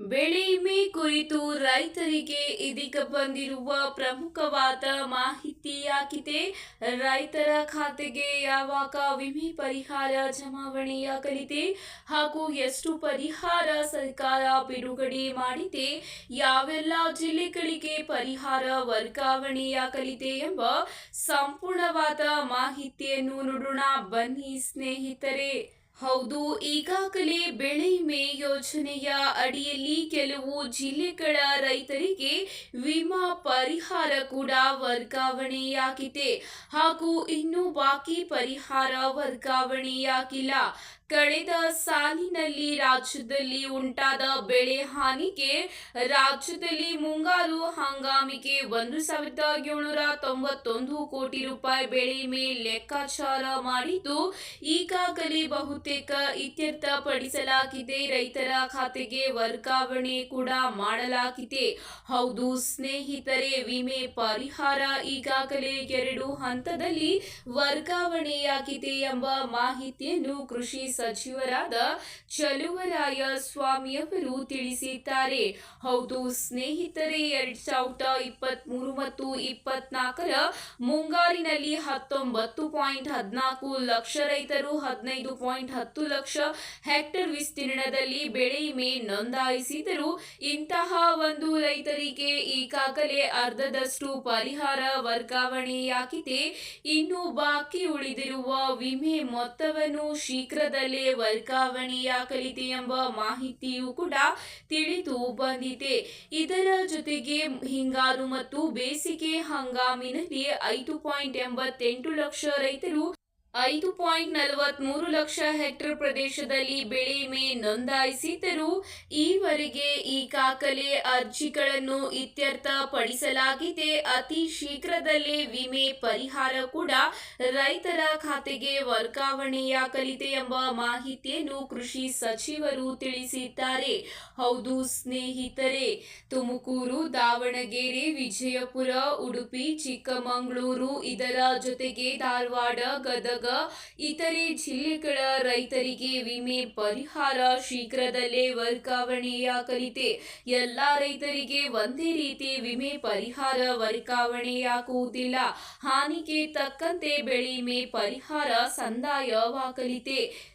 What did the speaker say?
ಬೆಳೆ ವಿಮೆ ಕುರಿತು ರೈತರಿಗೆ ಇದೀಗ ಬಂದಿರುವ ಪ್ರಮುಖವಾದ ಮಾಹಿತಿಯಾಗಿದೆ ರೈತರ ಖಾತೆಗೆ ಯಾವಾಗ ವಿಮೆ ಪರಿಹಾರ ಜಮಾವಣೆಯಾಗಲಿದೆ ಹಾಗೂ ಎಷ್ಟು ಪರಿಹಾರ ಸರ್ಕಾರ ಬಿಡುಗಡೆ ಮಾಡಿದೆ? ಯಾವೆಲ್ಲ ಜಿಲ್ಲೆಗಳಿಗೆ ಪರಿಹಾರ ವರ್ಗಾವಣೆಯಾಗಲಿದೆ ಎಂಬ ಸಂಪೂರ್ಣವಾದ ಮಾಹಿತಿಯನ್ನು ನೋಡೋಣ. ಬನ್ನಿ ಸ್ನೇಹಿತರೆ. ಹೌದು, ಈಗಾಗಲೇ ಬೆಳೆ ವಿಮೆ ಯೋಜನೆಯ ಅಡಿಯಲ್ಲಿ ಕೆಲವು ಜಿಲ್ಲೆಗಳ ರೈತರಿಗೆ ವಿಮಾ ಪರಿಹಾರ ಕೂಡ ವರ್ಗಾವಣೆಯಾಗಿದೆ. ಹಾಗೂ ಇನ್ನು ಬಾಕಿ ಪರಿಹಾರ ವರ್ಗಾವಣೆಯಾಗಿಲ್ಲ. ಕಳೆದ ಸಾಲಿನಲ್ಲಿ ರಾಜ್ಯದಲ್ಲಿ ಉಂಟಾದ ಬೆಳೆ ಹಾನಿಗೆ ರಾಜ್ಯದಲ್ಲಿ ಮುಂಗಾರು ಹಂಗಾಮಿಗೆ ಒಂದು ಸಾವಿರದ ಏಳ್ನೂರ ತೊಂಬತ್ತೊಂದು ಕೋಟಿ ರೂಪಾಯಿ ಬೆಳೆ ವಿಮೆ ಲೆಕ್ಕಾಚಾರ ಮಾಡಿದ್ದು, ಈಗಾಗಲೇ ಬಹುತೇಕ ಇತ್ಯರ್ಥಪಡಿಸಲಾಗಿದೆ. ರೈತರ ಖಾತೆಗೆ ವರ್ಗಾವಣೆ ಕೂಡ ಮಾಡಲಾಗಿದೆ. ಹೌದು, ಸ್ನೇಹಿತರೆ, ವಿಮೆ ಪರಿಹಾರ ಈಗಾಗಲೇ ಎರಡು ಹಂತದಲ್ಲಿ ವರ್ಗಾವಣೆಯಾಗಿದೆ ಎಂಬ ಮಾಹಿತಿಯನ್ನು ಕೃಷಿ ಸಚಿವರಾದ ಚಲುವರಾಯ ಸ್ವಾಮಿಯವರು ತಿಳಿಸಿದ್ದಾರೆ. ಹೌದು, ಸ್ನೇಹಿತರೆ, ಎರಡ್ ಸಾವಿರದ ಇಪ್ಪತ್ತ್ ಮೂರು ಮತ್ತು ಇಪ್ಪತ್ನಾಲ್ಕರ ಮುಂಗಾರಿನಲ್ಲಿ ಹತ್ತೊಂಬತ್ತು ಪಾಯಿಂಟ್ ಹದಿನಾಲ್ಕು ಲಕ್ಷ ರೈತರು, ಹದಿನೈದು ಪಾಯಿಂಟ್ ಹತ್ತು ಲಕ್ಷ ಹೆಕ್ಟೇರ್ ವಿಸ್ತೀರ್ಣದಲ್ಲಿ ಬೆಳೆ ವಿಮೆ ನೋಂದಾಯಿಸಿದರು ಇಂತಹ ಒಂದು ರೈತರಿಗೆ ಈಗಾಗಲೇ ಅರ್ಧದಷ್ಟು ಪರಿಹಾರ ವರ್ಗಾವಣೆಯಾಗಿದೆ ಇನ್ನು ಬಾಕಿ ಉಳಿದಿರುವ ವಿಮೆ ಮೊತ್ತವನ್ನು ಶೀಘ್ರದಲ್ಲೇ ವರ್ಗಾವಣೆಯಾಗಲಿದೆ ಎಂಬ ಮಾಹಿತಿಯೂ ಕೂಡ ತಿಳಿದು ಬಂದಿದೆ. ಇದರ ಜೊತೆಗೆ ಹಿಂಗಾರು ಮತ್ತು ಬೇಸಿಗೆ ಹಂಗಾಮಿನಲ್ಲಿ ಐದು ಪಾಯಿಂಟ್ ಎಂಬತ್ತೆಂಟು ಲಕ್ಷ ರೈತರು ಐದು ಪಾಯಿಂಟ್ ನಲವತ್ಮೂರು ಲಕ್ಷ ಹೆಕ್ಟೇರ್ ಪ್ರದೇಶದಲ್ಲಿ ಬೆಳೆ ವಿಮೆ ನೋಂದಾಯಿಸಿದ್ದರೂ ಈವರೆಗೆ ಈ ಈಗಾಗಲೇ ಅರ್ಜಿಗಳನ್ನು ಇತ್ಯರ್ಥಪಡಿಸಲಾಗಿದೆ. ಅತಿ ಶೀಘ್ರದಲ್ಲೇ ವಿಮೆ ಪರಿಹಾರ ಕೂಡ ರೈತರ ಖಾತೆಗೆ ವರ್ಗಾವಣೆಯಾಗಲಿದೆ ಎಂಬ ಮಾಹಿತಿಯನ್ನು ಕೃಷಿ ಸಚಿವರು ತಿಳಿಸಿದ್ದಾರೆ. ಹೌದು ಸ್ನೇಹಿತರೆ, ತುಮಕೂರು, ದಾವಣಗೆರೆ, ವಿಜಯಪುರ, ಉಡುಪಿ, ಚಿಕ್ಕಮಗಳೂರು ಇದರ ಜೊತೆಗೆ ಧಾರವಾಡ, ಗದಗ ಇತರೆ ಜಿಲ್ಲೆಗಳ ರೈತರಿಗೆ ವಿಮೆ ಪರಿಹಾರ ಶೀಘ್ರದಲ್ಲೇ ವರ್ಗಾವಣೆಯಾಗಲಿದೆ. ಎಲ್ಲ ರೈತರಿಗೆ ಒಂದೇ ರೀತಿ ವಿಮೆ ಪರಿಹಾರ ವರ್ಗಾವಣೆಯಾಗುವುದಿಲ್ಲ. ಹಾನಿಗೆ ತಕ್ಕಂತೆ ಬೆಳೆ ವಿಮೆ ಪರಿಹಾರ ಸಂದಾಯವಾಗಲಿದೆ.